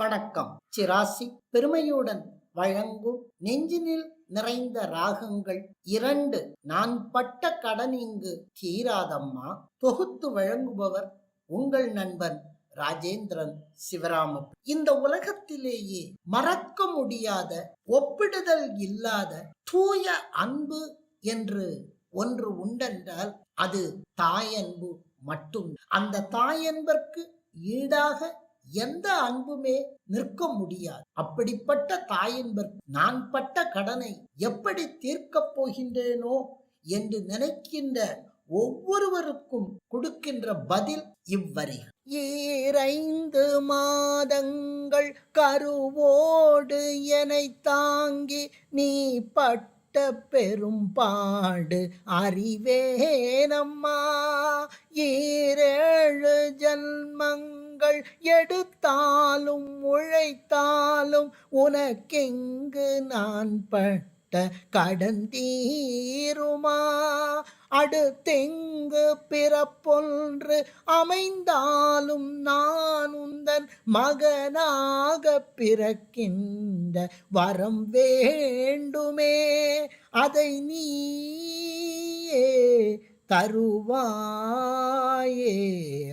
வணக்கம். சிராசி பெருமையுடன் வழங்கும் நெஞ்சினில் நிறைந்த ராகங்கள் இரண்டு. நான் பட்ட கடன் இங்கு தீராதம்மா. தொகுத்து வழங்குபவர் உங்கள் நண்பன் ராஜேந்திரன் சிவராம இந்த உலகத்திலேயே மறக்க முடியாத ஒப்பிடுதல் இல்லாத தூய அன்பு என்று ஒன்று உண்டென்றால் அது தாயன்பு மட்டும். அந்த தாயன்பிற்கு ஈடாக எந்த அன்புமே நிற்க முடியாது. அப்படிப்பட்ட தாயன்பர் நான் பட்ட கடனை எப்படி தீர்க்கப் போகின்றேனோ என்று நினைக்கின்ற ஒவ்வொருவருக்கும் கொடுக்கின்ற பதில் இவ்வரி ஈரைந்து மாதங்கள் கருவோடு என தாங்கி நீ பட்ட பெரும்பாடு அறிவேனம்மா. ஈரேழு ஜன்மங்கள் எடுத்தாலும் உழைத்தாலும் உனக்கெங்கு நான் பட்ட கடன் தீருமா? அடுத்தெங்கு பிறப்பொன்று அமைந்தாலும் நான் உந்தன் மகனாக பிறக்கின்ற வரம் வேண்டுமே. அதை நீயே தருவாயே.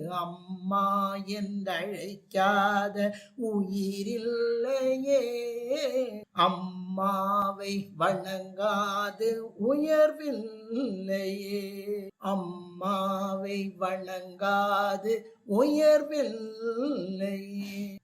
அம்மா என்றழைக்காத உயிரில்லையே. அம்மாவை வணங்காது உயர்வில்லையே. அம்மாவை வணங்காது உயர்வில்லையே.